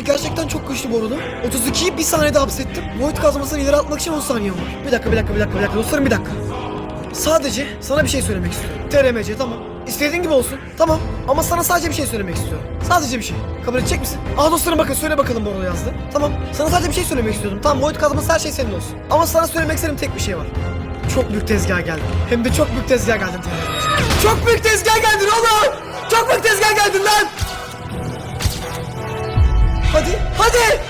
TRMC gerçekten çok güçlü bu arada. 32'yi bir saniyede hapsettim. Void kazmasını ileri atmak için 10 saniyem var. Bir dakika bir dakika bir dakika bir dakika dostlarım bir dakika. Sadece sana bir şey söylemek istiyorum. TRMC tamam. İstediğin gibi olsun. Tamam. Ama sana sadece bir şey söylemek istiyorum. Sadece bir şey. Kabul edecek misin? Aa dostlarım bakın söyle bakalım arada yazdı. Tamam. Sana sadece bir şey söylemek istiyordum. Tamam Void kazması her şey senin olsun. Ama sana söylemek istediğim tek bir şey var. Çok büyük tezgah geldi. Hem de çok büyük tezgah geldin. Çok büyük tezgah geldin oğlum. Çok büyük tezgah geldin lan. Hadi.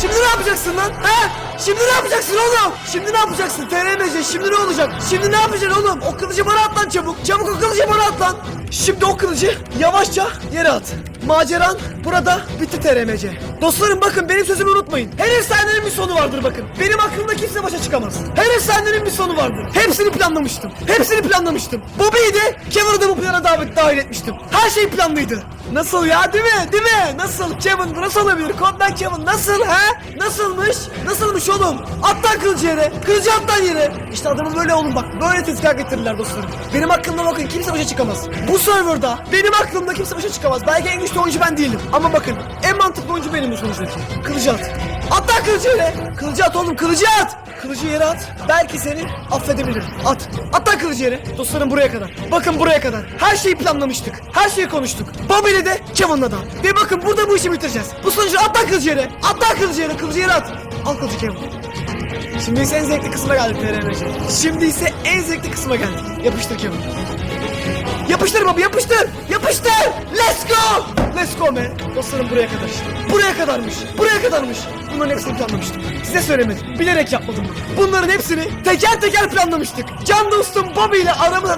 Şimdi ne yapacaksın lan? He? Şimdi ne yapacaksın oğlum? Şimdi ne yapacaksın? TRMC şimdi ne olacak? Şimdi ne yapacaksın oğlum? O kılıcı bana at çabuk. Çabuk o kılıcı bana at. Şimdi o kılıcı yavaşça yere at. Maceran burada bitti TRMC. Dostlarım bakın benim sözümü unutmayın. Her efsanenin bir sonu vardır bakın. Benim aklımda kimse başa çıkamaz. Her efsanenin bir sonu vardır. Hepsini planlamıştım. Hepsini planlamıştım. Bobby'yi de Kevin'i de bu plana davet dahil etmiştim. Her şey planlıydı. Nasıl ya değil mi? Değil mi? Nasıl? Kevin nasıl olabilir? Koddan Kevin nasıl ha? Nasılmış? Nasılmış oğlum? Attan kılıcı yere. Kılıcı attan yere. İşte adamı böyle oğlum bak. Böyle tezgah getirirler dostlarım. Benim hakkımda bakın kimse başa çıkamaz. Bu serverda benim aklımda kimse başa çıkamaz. Belki en güçlü oyuncu ben değilim. Ama bakın en mantıklı oyuncu benim bu sonuçtaki. Kılıcı at. At lan kılıcı yere. Kılıcı at oğlum kılıcı at. Kılıcı yere at. Belki seni affedebilirim. At. At lan kılıcı yere. Dostlarım buraya kadar. Bakın buraya kadar. Her şeyi planlamıştık. Her şeyi konuştuk. Bobby'le de Kevin'la da. Ve bakın burada bu işi bitireceğiz. Bu sonucu at lan kılıcı yere. At lan kılıcı yere. Kılıcı yere at. Al kılıcı Kevin. Şimdi ise en zevkli kısma geldik TRMC. Şimdi ise en zevkli kısma geldik. Yapıştır Kevin. Yapıştır baba yapıştır. Yapıştır. Let's go. Let's go man. Dostlarım buraya kadar işte. Buraya kadarmış. Buraya kadarmış. Bunların hepsini planlamıştım. Size söylemedim. Bilerek yapmadım bunu. Bunların hepsini teker teker planlamıştık. Can dostum Bobby ile aramızda